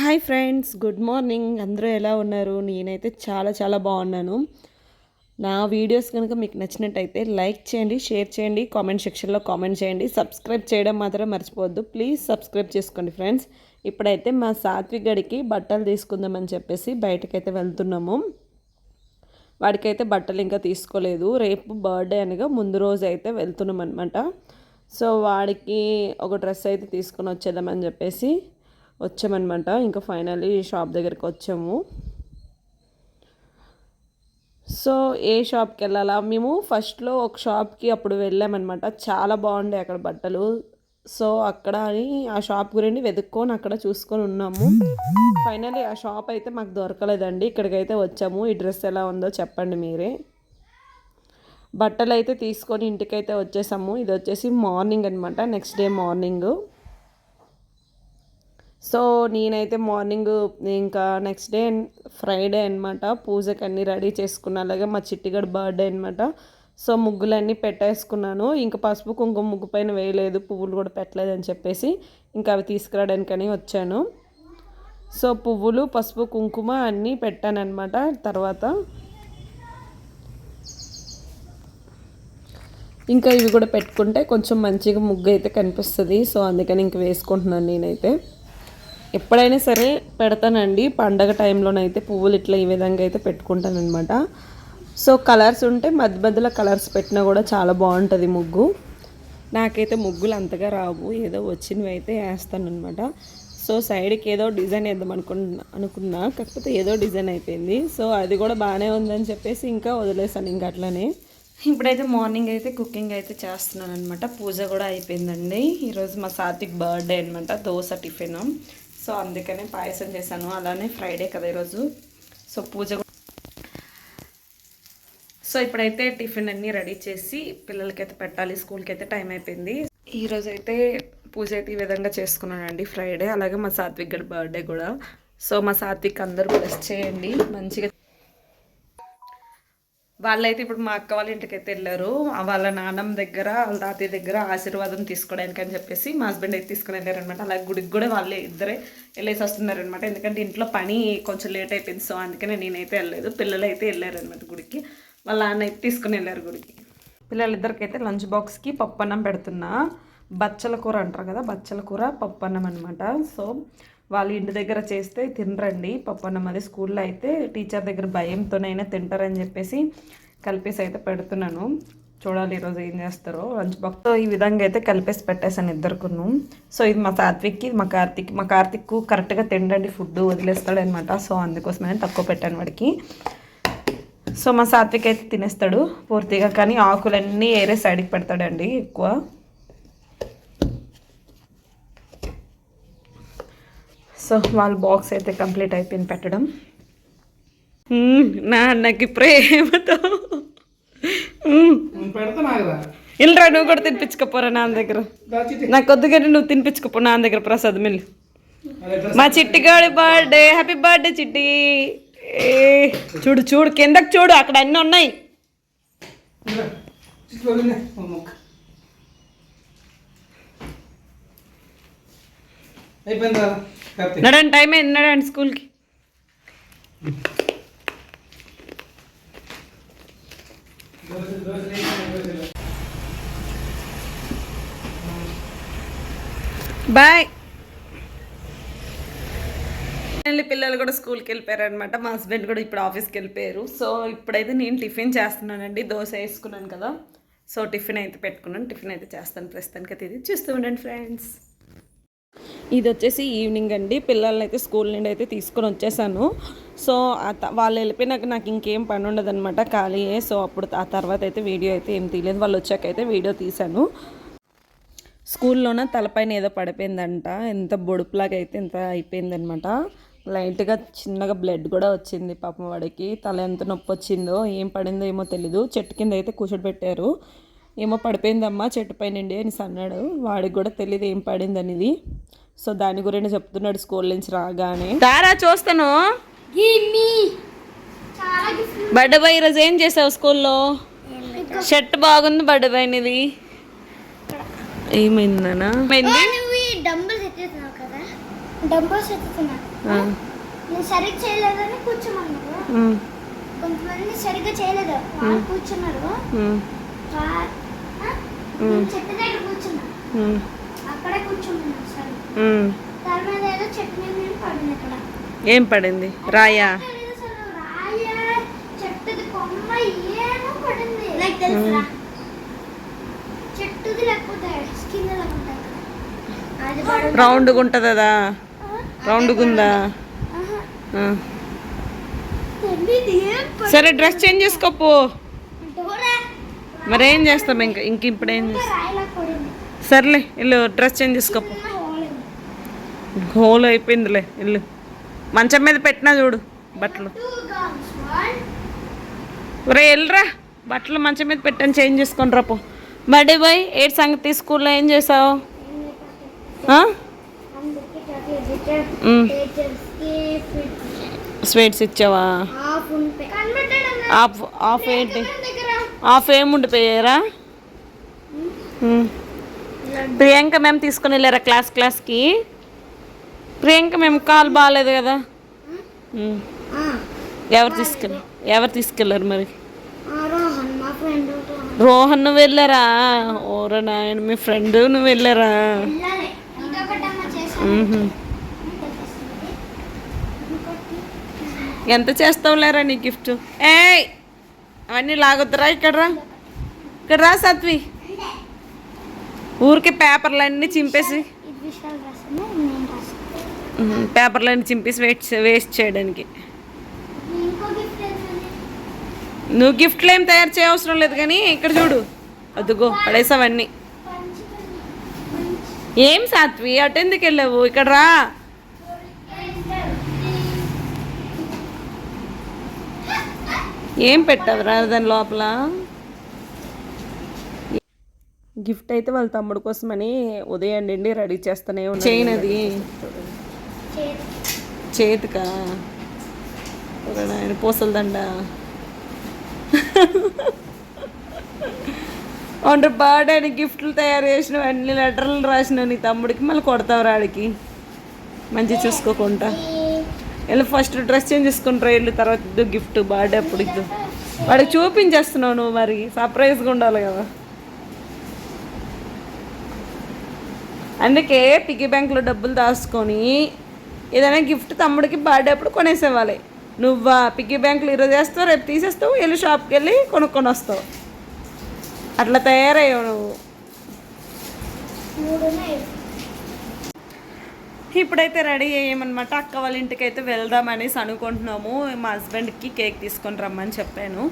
Hi friends good morning. అందరూ ఎలా ఉన్నారు? నేనైతే చాలా చాలా బాగున్నాను. నా వీడియోస్ కనుక మీకు నచ్చినట్టయితే లైక్ చేయండి షేర్ చేయండి కామెంట్ సెక్షన్లో కామెంట్ చేయండి. సబ్స్క్రైబ్ చేయడం మాత్రం మర్చిపోవద్దు. ప్లీజ్ సబ్స్క్రైబ్ చేసుకోండి ఫ్రెండ్స్. ఇప్పుడైతే మా సాత్విక్ గడికి బట్టలు తీసుకుందామని చెప్పేసి బయటకైతే వెళ్తున్నాము. వాడికైతే బట్టలు ఇంకా తీసుకోలేదు. రేపు బర్త్డే అనగా ముందు రోజు అయితే వెళ్తున్నాం అనమాట సో వాడికి ఒక డ్రెస్ అయితే తీసుకొని వచ్చేద్దామని చెప్పేసి వచ్చామన్నమాట. ఇంకా ఫైనల్లీ షాప్ దగ్గరికి వచ్చాము. సో ఏ షాప్కి వెళ్ళాలా? మేము ఫస్ట్లో ఒక షాప్కి అప్పుడు వెళ్ళామన్నమాట. చాలా బాగుండే అక్కడ బట్టలు. సో అక్కడ అని ఆ షాప్ గురించి వెతుక్కొని అక్కడ చూసుకొని ఉన్నాము. ఫైనల్లీ ఆ షాప్ అయితే మాకు దొరకలేదండి. ఇక్కడికైతే వచ్చాము. ఈ డ్రెస్ ఎలా ఉందో చెప్పండి మీరే. బట్టలు అయితే తీసుకొని ఇంటికైతే వచ్చేసాము. ఇది వచ్చేసి మార్నింగ్ అనమాట నెక్స్ట్ డే మార్నింగ్ సో నేనైతే మార్నింగ్ ఇంకా నెక్స్ట్ డే ఫ్రైడే అనమాట పూజకి అన్నీ రెడీ చేసుకున్నా. అలాగే మా చిట్టిగడ బర్త్డే అనమాట సో ముగ్గులన్నీ పెట్టేసుకున్నాను. ఇంకా పసుపు కుంకుమ ముగ్గు పైన వేయలేదు. పువ్వులు కూడా పెట్టలేదు అని చెప్పేసి ఇంకా అవి తీసుకురావడానికని వచ్చాను. సో పువ్వులు పసుపు కుంకుమ అన్నీ పెట్టానమాట తర్వాత ఇంకా ఇవి కూడా పెట్టుకుంటే కొంచెం మంచిగా ముగ్గు అయితే కనిపిస్తుంది. సో అందుకని ఇంక వేసుకుంటున్నాను నేనైతే. ఎప్పుడైనా సరే పెడతానండి. పండగ టైంలోనైతే పువ్వులు ఇట్లా ఈ విధంగా అయితే పెట్టుకుంటానమాట సో కలర్స్ ఉంటే మధ్య మధ్యలో కలర్స్ పెట్టినా కూడా చాలా బాగుంటుంది ముగ్గు. నాకైతే ముగ్గులు అంతగా రావు. ఏదో వచ్చినవి అయితే వేస్తాను అనమాట సో సైడ్కి ఏదో డిజైన్ వేద్దాం అనుకున్నా అనుకున్నా. కాకపోతే ఏదో డిజైన్ అయిపోయింది. సో అది కూడా బాగానే ఉందని చెప్పేసి ఇంకా వదిలేసాను ఇంకా అట్లనే. ఇప్పుడైతే మార్నింగ్ అయితే కుకింగ్ అయితే చేస్తున్నాను అనమాట పూజ కూడా అయిపోయిందండి. ఈరోజు మా సాత్విక్ బర్త్డే అనమాట దోశ టిఫిన్. సో అందుకనే పాయసం చేశాను. అలానే ఫ్రైడే కదా ఈరోజు. సో పూజ సో ఇప్పుడైతే టిఫిన్ అన్నీ రెడీ చేసి పిల్లలకైతే పెట్టాలి స్కూల్కి అయితే టైం అయిపోయింది. ఈరోజు అయితే పూజ అయితే ఈ విధంగా చేసుకున్నానండి ఫ్రైడే అలాగే మా సాత్విక్ గడి బర్త్డే కూడా. సో మా సాత్విక్ అందరూ బ్లెస్ చేయండి. మంచిగా వాళ్ళైతే ఇప్పుడు మా అక్క వాళ్ళ ఇంటికి అయితే వెళ్ళారు వాళ్ళ నాన్నమ్మ దగ్గర వాళ్ళ తాతయ్య దగ్గర ఆశీర్వాదం తీసుకోవడానికి అని చెప్పేసి మా హస్బెండ్ అయితే తీసుకుని వెళ్ళారనమాట అలాగే గుడికి కూడా వాళ్ళే ఇద్దరే వెళ్ళేసి వస్తున్నారనమాట ఎందుకంటే ఇంట్లో పని కొంచెం లేట్ అయిపోయింది. సో అందుకనే నేనైతే వెళ్ళలేదు. పిల్లలు అయితే వెళ్ళారనమాట గుడికి. వాళ్ళ నాన్న అయితే తీసుకుని వెళ్ళారు గుడికి. పిల్లలిద్దరికైతే లంచ్ బాక్స్కి పప్పు అన్నం పెడుతున్నా. బచ్చల కూర అంటారు కదా బచ్చల కూర పప్పు అన్నం అనమాట సో వాళ్ళు ఇంటి దగ్గర చేస్తే తినరండి. పప్పన్నం అది స్కూల్లో అయితే టీచర్ దగ్గర భయంతోనైనా తింటారని చెప్పేసి కలిపేసి అయితే పెడుతున్నాను. చూడాలి ఈరోజు ఏం చేస్తారో. లంచ్ బాక్స్తో ఈ విధంగా అయితే కలిపేసి పెట్టేశాను ఇద్దరుకును. సో ఇది మా సాత్విక్కి మా కార్తిక్ మా కార్తిక్ కరెక్ట్గా తిండండి ఫుడ్ వదిలేస్తాడనమాట. సో అందుకోసమే తక్కువ పెట్టాను వాడికి. సో మా సాత్విక్ అయితే తినేస్తాడు పూర్తిగా. కానీ ఆకులన్నీ ఏరే సైడ్కి పెడతాడండి ఎక్కువ. సో వాళ్ళ బాక్స్ అయితే కంప్లీట్ అయిపోయింది పెట్టడం. నా అన్నకి ప్రేమతో. ఇల్రా నువ్వు కూడా తినిపించుకోపోరా నాన్న దగ్గర. నాకు కొద్దిగా నువ్వు తినిపించుకోపో నాన్న దగ్గర ప్రసాద్ మిల్లు మా చిట్టిగాడి బర్త్డే హ్యాపీ బర్త్డే చిట్టి. ఏ చూడు చూడు కిందకి చూడు అక్కడ అన్నీ ఉన్నాయి. నడండి టైం అయింది నడండి స్కూల్కి. బాయ్ పిల్లలు కూడా స్కూల్కి వెళ్ళిపోయారు అనమాట మా హస్బెండ్ కూడా ఇప్పుడు ఆఫీస్కి వెళ్ళిపోయారు. సో ఇప్పుడైతే నేను టిఫిన్ చేస్తున్నానండి. దోశ వేసుకున్నాను కదా. సో టిఫిన్ అయితే పెట్టుకున్నాను. టిఫిన్ అయితే చేస్తాను ప్రస్తుతానికి అయితే ఇది. చూస్తూ ఉండండి ఫ్రెండ్స్ ఇది వచ్చేసి ఈవినింగ్ అండి. పిల్లల్ని అయితే స్కూల్ నుండి అయితే తీసుకొని వచ్చేసాను. సో వాళ్ళు వెళ్ళిపోయినాక నాకు ఇంకేం పని ఉండదు అనమాట ఖాళీయే. సో అప్పుడు ఆ తర్వాత అయితే వీడియో అయితే ఏం తీయలేదు. వాళ్ళు వచ్చాక అయితే వీడియో తీశాను. స్కూల్లోన తలపైన ఏదో పడిపోయిందంట. ఎంత బొడుపులాగా అయితే ఎంత అయిపోయిందనమాట లైట్గా చిన్నగా బ్లడ్ కూడా వచ్చింది పాపం వాడికి. తల ఎంత నొప్పి వచ్చిందో ఏం పడిందో ఏమో తెలీదు. చెట్టు కింద అయితే కూర్చోబెట్టారు. ఏమో పడిపోయిందమ్మా చెట్టు పైన అని అన్నాడు. వాడికి కూడా తెలియదు ఏం పడింది అనేది సో దాని గురించి చెప్తున్నాడు స్కూల్ నుంచి రాగానే. దారా చూస్తాను. బర్త్డే బాయ్ ఈరోజు ఏం చేసావు స్కూల్లో? షర్ట్ బాగుంది బర్త్డే బాయ్ ఏమైందనా సరిగ్గా చేయలేదని కూర్చోమన్నారు ఉమ్, కొంతమంది సరిగ్గా చేయలేదు. వాళ్ళు కూర్చున్నారు. చెట్టు దగ్గర కూర్చున్నా. ఉమ్, అక్కడే కూర్చున్నాను సరే. ఉమ్. దాని మీద ఏదో చెట్టు మీద నేను పడింది ఇక్కడ ఏం పడింది? రాయా. రౌండ్గా ఉంటుంది ఆ? రౌండ్గా ఉందా. సరే డ్రెస్ చేంజ్ చేసుకోపో. మరేం చేస్తాం ఇంకా? ఇంక ఇప్పుడు ఏం చేస్తాం సర్లే వెళ్ళు డ్రెస్ చేంజ్ చేసుకోపో. గోల్ అయిపోయిందిలే వెళ్ళు. మంచం మీద పెట్టినా చూడు బట్టలు. రే వెళ్ళరా బట్టలు మంచం మీద పెట్టని చేంజ్ చేసుకొని రాపో బడి బాయ్ ఏడు సంగతి స్కూల్లో ఏం చేసావు? స్వీట్స్ ఇచ్చావా? ఆఫ్ ఆఫ్ ఏంటి? ఆఫ్ ఏముండిపోయారా ప్రియాంక మేము తీసుకుని వెళ్ళారా క్లాస్ క్లాస్కి ప్రియాంక మేము కాల్ బాగాలేదు కదా. ఎవరు తీసుకెళ్ళారు ఎవరు తీసుకెళ్ళారు మరి? రోహన్ నువ్వు వెళ్ళారా? ఓరా నాయన మీ ఫ్రెండ్ నువ్వు వెళ్ళారా. ఎంత చేస్తావులేరా నీ గిఫ్ట్? ఏయ్! అవన్నీ లాగొద్దురా ఇక్కడ రా. ఇక్కడ రా సత్వి. ఊరికే పేపర్లన్నీ చింపేసి పేపర్లన్నీ చింపేసి వేస్ట్ వేస్ట్ చేయడానికి. నువ్వు గిఫ్ట్లు ఏం తయారు చేయవసరం లేదు కానీ ఇక్కడ చూడు. అదుగో పడేసావన్నీ. ఏం సాత్వి అటు ఎందుకు వెళ్ళావు? ఇక్కడ రా. ఏం పెట్టావు రా దాని లోపల? గిఫ్ట్ అయితే వాళ్ళ తమ్ముడు కోసమని ఉదయం రెడీ చేస్తూనే ఉన్నా చైన్ అది? చేతికా? ఆయన పూసలదండ అంటే బాగా అని గిఫ్ట్లు తయారు చేసినవి అన్ని లెటర్లు రాసిన నీ తమ్ముడికి మళ్ళీ కొడతావు రాడికి మంచిగా చూసుకోకుండా. వెళ్ళి ఫస్ట్ డ్రెస్ చేంజ్ చేసుకుంటారు వెళ్ళి తర్వాత గిఫ్ట్ బర్త్డే అప్పుడు వాడికి చూపించేస్తున్నావు నువ్వు మరి. సర్ప్రైజ్గా ఉండాలి కదా. అందుకే పిగ్గీ బ్యాంక్లో డబ్బులు దాచుకొని ఏదైనా గిఫ్ట్ తమ్ముడికి బర్త్డే అప్పుడు కొనేసేవాలి. నువ్వా పిగ్గీ బ్యాంకులు ఈరోజు వేస్తావు రేపు తీసేస్తావు వెళ్ళి షాప్కి వెళ్ళి కొనుక్కొని వస్తావు. అట్లా తయారయ్యావు నువ్వు. ఇప్పుడైతే రెడీ అయ్యామన్నమాట. అక్క వాళ్ళ ఇంటికి అయితే వెళ్దామనేసి అనుకుంటున్నాము. మా హస్బెండ్కి కేక్ తీసుకొని రమ్మని చెప్పాను.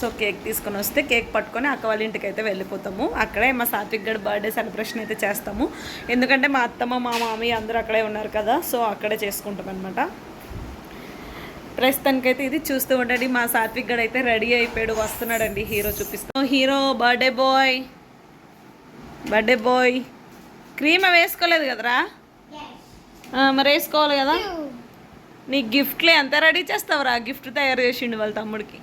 సో కేక్ తీసుకొని వస్తే కేక్ పట్టుకొని అక్క వాళ్ళ ఇంటికి అయితే వెళ్ళిపోతాము. అక్కడే మా సాత్విక్ గడ్ బర్త్డే సెలబ్రేషన్ అయితే చేస్తాము. ఎందుకంటే మా అత్తమ్మ మా మామయ్య అందరూ అక్కడే ఉన్నారు కదా సో అక్కడే చేసుకుంటాం అనమాట ప్రస్తుతానికైతే ఇది చూస్తూ ఉండండి. మా సాత్విక్ గడ్ అయితే రెడీ అయిపోయాడు వస్తున్నాడండి. హీరో చూపిస్తాం hero birthday boy. Birthday boy. Cream వేసుకోలేదు కదరా? మరి వేసుకోవాలి కదా? నీ గిఫ్ట్లే ఎంత రెడీ చేస్తావురా? గిఫ్ట్ తయారు చేసిండు వాళ్ళ తమ్ముడికి.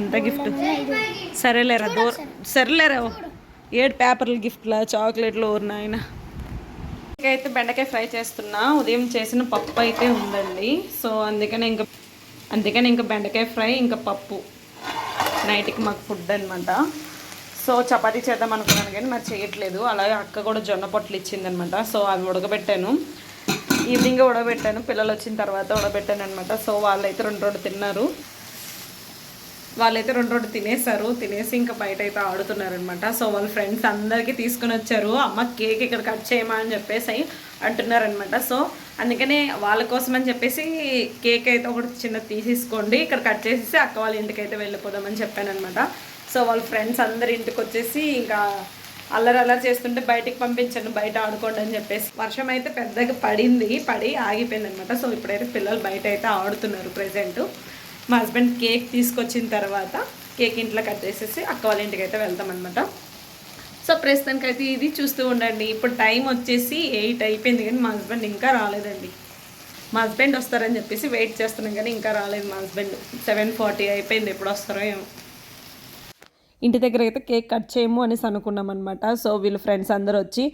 ఎంత గిఫ్ట్? సరేలేరా దూర సరేలేరా? ఏడు పేపర్లు గిఫ్ట్లా చాక్లెట్లు ఊరు నాయన. అయితే బెండకాయ ఫ్రై చేస్తున్నా. ఉదయం చేసిన పప్పు అయితే ఉందండి. సో అందుకని ఇంకా అందుకని ఇంకా బెండకాయ ఫ్రై ఇంకా పప్పు. నైట్కి మాకు ఫుడ్ అనమాట సో చపాతీ చేద్దాం అనుకున్నాను కానీ మరి చేయట్లేదు. అలాగే అక్క కూడా జొన్న పొట్లు ఇచ్చిందనమాట సో అవి ఉడకబెట్టాను. ఈవినింగ్ ఉడకబెట్టాను. పిల్లలు వచ్చిన తర్వాత ఉడకబెట్టాను అనమాట సో వాళ్ళైతే రెండు రెండు తిన్నారు. వాళ్ళైతే రెండు రెండు తినేసారు తినేసి ఇంకా బయట అయితే ఆడుతున్నారనమాట. సో వాళ్ళ ఫ్రెండ్స్ అందరికీ తీసుకుని వచ్చారు. అమ్మ కేక్ ఇక్కడ కట్ చేయమా అని చెప్పేసి అంటున్నారనమాట. సో అందుకనే వాళ్ళ కోసం అని చెప్పేసి కేక్ అయితే ఒకటి చిన్న తీసేసుకోండి. ఇక్కడ కట్ చేసేసి అక్క వాళ్ళ ఇంటికి అయితే వెళ్ళిపోదామని చెప్పానమాట సో వాళ్ళ ఫ్రెండ్స్ అందరి ఇంటికి వచ్చేసి ఇంకా అల్లరి అల్లరి చేస్తుంటే బయటికి పంపించండి బయట ఆడుకోండి అని చెప్పేసి. వర్షం అయితే పెద్దగా పడింది పడి ఆగిపోయింది అనమాట సో ఇప్పుడైతే పిల్లలు బయట అయితే ఆడుతున్నారు ప్రజెంట్. మా హస్బెండ్ కేక్ తీసుకొచ్చిన తర్వాత కేక్ ఇంట్లో కట్ చేసేసి అక్క వాళ్ళ ఇంటికి అయితే వెళ్తాం సో ప్రస్తుతానికి అయితే ఇది చూస్తూ ఉండండి. ఇప్పుడు టైం వచ్చేసి ఎయిట్ అయిపోయింది కానీ మా హస్బెండ్ ఇంకా రాలేదండి. మా హస్బెండ్ వస్తారని చెప్పేసి వెయిట్ చేస్తున్నాం కానీ ఇంకా రాలేదు మా హస్బెండ్ సెవెన్ ఫార్టీ అయిపోయింది. ఎప్పుడు వస్తారో ఏమో. ఇంటి దగ్గర అయితే కేక్ కట్ చేయము అనేసి అనుకున్నాం అనమాట సో వీళ్ళ ఫ్రెండ్స్ అందరూ వచ్చి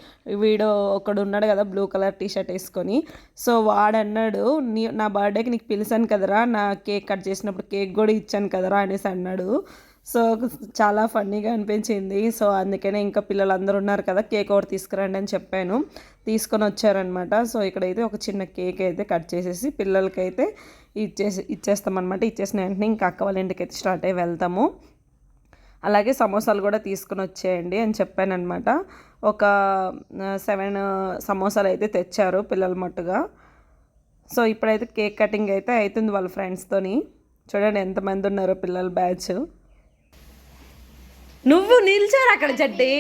వీడు ఒకడు ఉన్నాడు కదా బ్లూ కలర్ టీ షర్ట్ వేసుకొని. సో వాడు అన్నాడు నీ నా బర్త్డేకి నీకు పిలిచాను కదరా నా కేక్ కట్ చేసినప్పుడు కేక్ కూడా ఇచ్చాను కదరా అనేసి అన్నాడు. సో చాలా ఫన్నీగా అనిపించింది. సో అందుకనే ఇంకా పిల్లలందరూ ఉన్నారు కదా కేక్ ఒకటి తీసుకురండి అని చెప్పాను. తీసుకొని వచ్చారనమాట సో ఇక్కడైతే ఒక చిన్న కేక్ అయితే కట్ చేసేసి పిల్లలకైతే ఇచ్చేసి ఇచ్చేస్తామన్నమాట. ఇచ్చేసిన వెంటనే ఇంకా అక్క వాళ్ళ ఇంటికి అయితే స్టార్ట్ అయ్యి వెళ్తాము. అలాగే సమోసాలు కూడా తీసుకుని వచ్చేయండి అని చెప్పానమాట ఒక సెవెన్ సమోసాలు అయితే తెచ్చారు పిల్లల మట్టుగా. సో ఇప్పుడైతే కేక్ కటింగ్ అయితే అవుతుంది వాళ్ళ ఫ్రెండ్స్తోని చూడండి ఎంతమంది ఉన్నారు పిల్లల బ్యాచ్. నువ్వు నిల్చారు అక్కడ జడ్డి?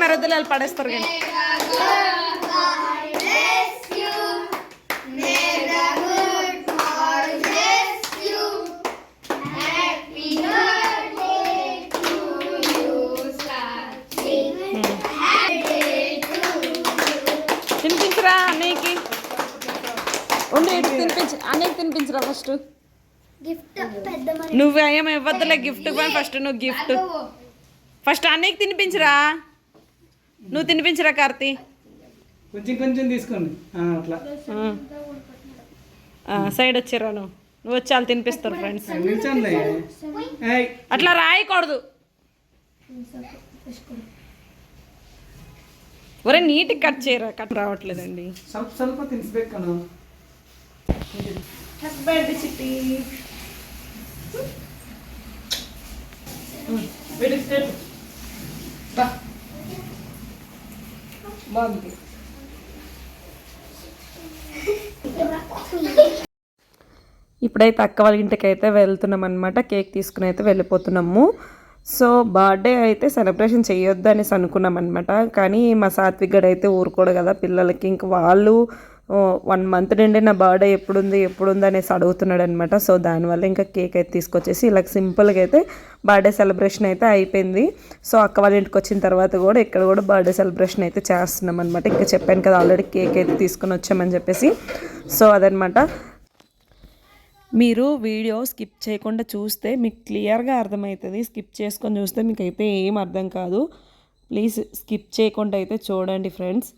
వద్దులే మరి వద్దులే పడేస్తారు కానీ తినిపించరా అన్నయ్యకి. ఉండి ఇటు తినిపించు. అన్నయ్యకి తినిపించరా ఫస్ట్ నువ్వు ఏం ఇవ్వద్దులే గిఫ్ట్ కానీ ఫస్ట్ నువ్వు గిఫ్ట్ ఫస్ట్ అన్నయ్యకి తినిపించరా. నువ్వు తినిపించరా కార్తి? కొంచెం కొంచెం తీసుకోండి. అట్లా. సైడ్ వచ్చారా నువ్వు. నువ్వు వచ్చి వాళ్ళు తినిపిస్తారు ఫ్రెండ్స్ అట్లా రాయకూడదు. ఒరే నీట్ కట్ చేయరా? కట్ రావట్లేదండి. బాగుంది. ఇప్పుడైతే అక్క వాళ్ళ ఇంటికి అయితే వెళ్తున్నాం అనమాట కేక్ తీసుకుని అయితే వెళ్ళిపోతున్నాము. సో బర్త్డే అయితే సెలబ్రేషన్ చేయొద్దు అనేసి అనుకున్నాం అనమాట కానీ మా సాత్విక్ గడు అయితే ఊరుకోడు కదా పిల్లలకి. ఇంక వాళ్ళు వన్ మంత్ నుండి నా బర్త్డే ఎప్పుడుంది ఎప్పుడుంది అనేసి అడుగుతున్నాడు అనమాట సో దానివల్ల ఇంకా కేక్ అయితే తీసుకొచ్చేసి ఇలా సింపుల్గా అయితే బర్త్డే సెలబ్రేషన్ అయితే అయిపోయింది. సో అక్క వాళ్ళ ఇంటికి వచ్చిన తర్వాత కూడా ఇక్కడ కూడా బర్త్డే సెలబ్రేషన్ అయితే చేస్తున్నాం అనమాట ఇంకా చెప్పాను కదా ఆల్రెడీ కేక్ అయితే తీసుకొని వచ్చామని చెప్పేసి. సో అదనమాట మీరు వీడియో స్కిప్ చేయకుండా చూస్తే మీకు క్లియర్గా అర్థమవుతుంది. స్కిప్ చేసుకొని చూస్తే మీకు అయితే ఏం అర్థం కాదు. ప్లీజ్ స్కిప్ చేయకుండా అయితే చూడండి ఫ్రెండ్స్.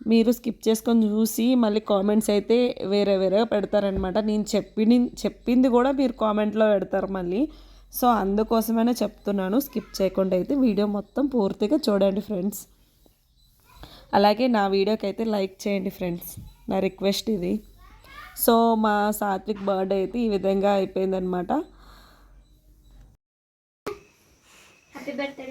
మీరు స్కిప్ చేసుకొని చూసి మళ్ళీ కామెంట్స్ అయితే వేరే వేరేగా పెడతారనమాట నేను చెప్పిన చెప్పింది కూడా మీరు కామెంట్లో పెడతారు మళ్ళీ. సో అందుకోసమైనా చెప్తున్నాను. స్కిప్ చేయకుండా అయితే వీడియో మొత్తం పూర్తిగా చూడండి ఫ్రెండ్స్. అలాగే నా వీడియోకి అయితే లైక్ చేయండి ఫ్రెండ్స్. నా రిక్వెస్ట్ ఇది. సో మా సాత్విక్ బర్త్డే అయితే ఈ విధంగా అయిపోయిందనమాట హ్యాపీ బర్త్డే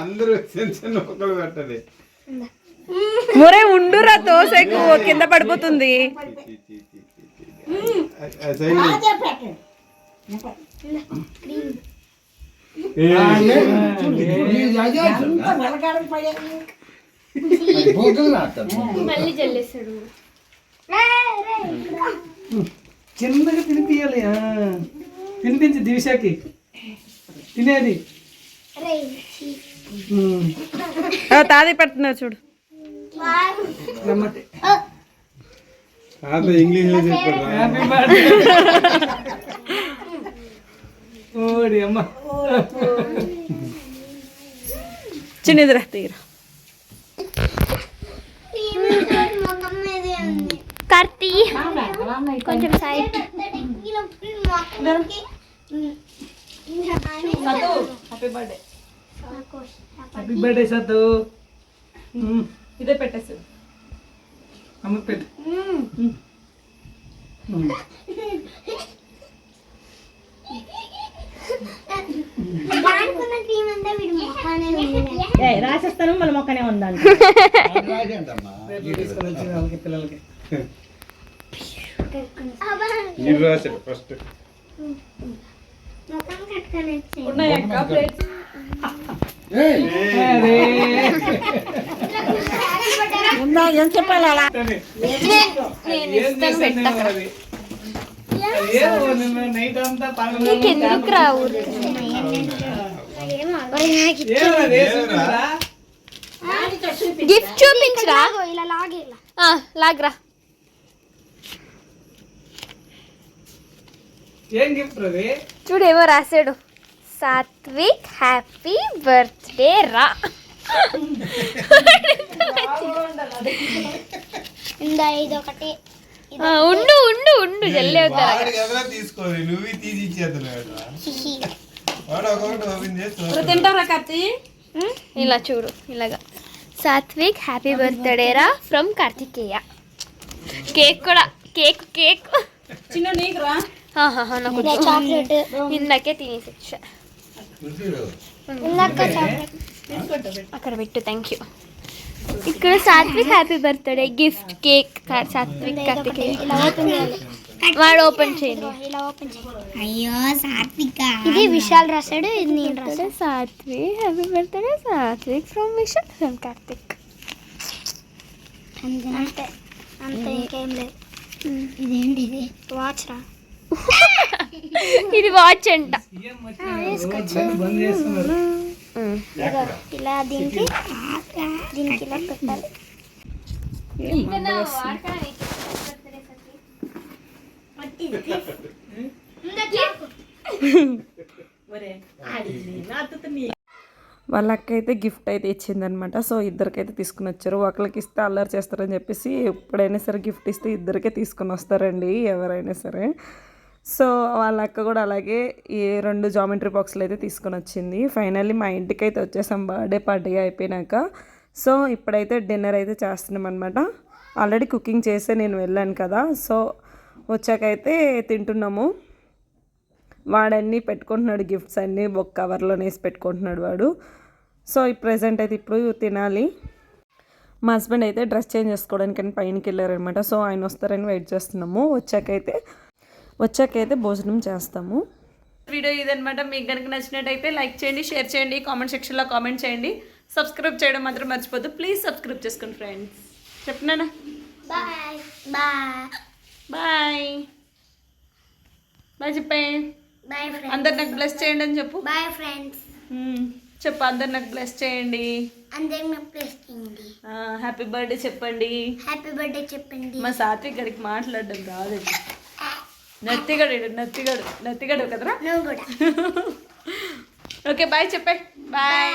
అందరూ చిన్న చిన్న మొక్కలు పెట్టండి. ఒరే ఉండురా తోసేకు కింద పడిపోతుంది. చిన్నగా తినిపియాలి. తినిపించి దివిషాకి. తినేది. తాది పెడుతున్నారు చూడు. ఇంగ్లీష్ ఓడి అమ్మ. చిన్నదిరా తీరా. కార్తీ. కొంచెం side. Happy birthday happy birthday Sattu. Um, ఇదే పెట్టేసి అమ్మ పెట్టు. రాసేస్తాను మళ్ళీ మొక్కనే వాళ్ళకి పిల్లలకి. మీరు ఫస్ట్ ఉందా ఏం చెప్పాలి? అలా నీకెందుకు రావు గిఫ్ట్ చూపించరా లాగ్రా ఏం గిఫ్ట్ రవి చూడు ఏమో రాశాడు. సాత్విక్ హ్యాపీ బర్త్డే రా. ఇందా ఇది ఒకటి ఆ, ఉండు ఉండు ఉండు జల్లి అవుతారు. వాడు కదా తీసుకోవాలి నువ్వు తీసి ఇచ్చేస్తున్నాడు వాడు. ఒకటి ఓపెన్ చేసి తింటారా కత్తి ఇలా చూడు ఇలాగా. సాత్విక్ హ్యాపీ బర్త్డే రా ఫ్రమ్ కార్తికేయ. కేక్ కూడా కేక్ కేక్. చిన్న నీకు రా. నాకు. చాక్లెట్ ఇందాకే తినేసి అక్కడ పెట్టు థ్యాంక్ యూ ఇక్కడ Sathvik happy birthday gift cake Sathvik వాడు ఓపెన్ చేయండి. ఇలా ఓపెన్ చేయాలి అయ్యో సాత్విక. ఇది విశాల్ రాశాడు ఇది నేను రాశాడు Sathvik. Happy birthday Sathvik from Vishal from Karthik. అంతే అంతే ఇంకేం లేదు. ఇదేంటి ఇది వాచ్ రా. ఇది వాచ్ అంట. ఇలా దీనికి దీనికి ఇలా పెట్టాలి. వాళ్ళ అక్క అయితే గిఫ్ట్ అయితే ఇచ్చిందనమాట. సో ఇద్దరికైతే తీసుకుని వచ్చారు. ఒకరికి ఇస్తే అల్లరి చేస్తారని చెప్పేసి ఎప్పుడైనా సరే గిఫ్ట్ ఇస్తే ఇద్దరికే తీసుకొని వస్తారండి ఎవరైనా సరే. సో వాళ్ళ అక్క కూడా అలాగే ఈ రెండు జామెట్రీ బాక్స్లు అయితే తీసుకొని వచ్చింది. ఫైనల్లీ మా ఇంటికి అయితే వచ్చేసాం. బర్త్డే పార్టీ అయిపోయినాక. సో ఇప్పుడైతే డిన్నర్ అయితే చేస్తున్నాం అనమాట ఆల్రెడీ కుకింగ్ చేసే నేను వెళ్ళాను కదా. సో వచ్చాకైతే తింటున్నాము. వాడన్నీ పెట్టుకుంటున్నాడు. గిఫ్ట్స్ అన్నీ ఒక కవర్లో వేసి పెట్టుకుంటున్నాడు వాడు. సో ఈ ప్రజెంట్ అయితే ఇప్పుడు తినాలి. మా హస్బెండ్ అయితే డ్రెస్ చేంజ్ చేసుకోవడానికి అని పైనకి వెళ్ళారనమాట సో ఆయన వస్తారని వెయిట్ చేస్తున్నాము. వచ్చాకైతే వచ్చాకైతే భోజనం చేస్తాము. వీడియో ఇదనమాట మీకు కనుక నచ్చినట్టయితే లైక్ చేయండి షేర్ చేయండి కామెంట్ సెక్షన్లో కామెంట్ చేయండి. సబ్స్క్రైబ్ చేయడం మాత్రం మర్చిపోద్దు ప్లీజ్ సబ్స్క్రైబ్ చేసుకోండి ఫ్రెండ్స్. చెప్పినానా బాయ్. బాయ్. బాయ్. బాయ్ చెప్పే. Bye friends. అందరు నాకు బ్లెస్ చేయండి అని చెప్పు. Bye friends. చెప్పు అందరు నాకు బ్లెస్ చేయండి. చేయండి. హ్యాపీ బర్త్డే చెప్పండి. హ్యాపీ బర్త్డే చెప్పండి. మా సాత్విక్ గడికి మాట్లాడడం రాదండి. నత్తిగడు నత్తిగడు నత్తిగడు కదరా ఓకే బాయ్ చెప్పే. బాయ్.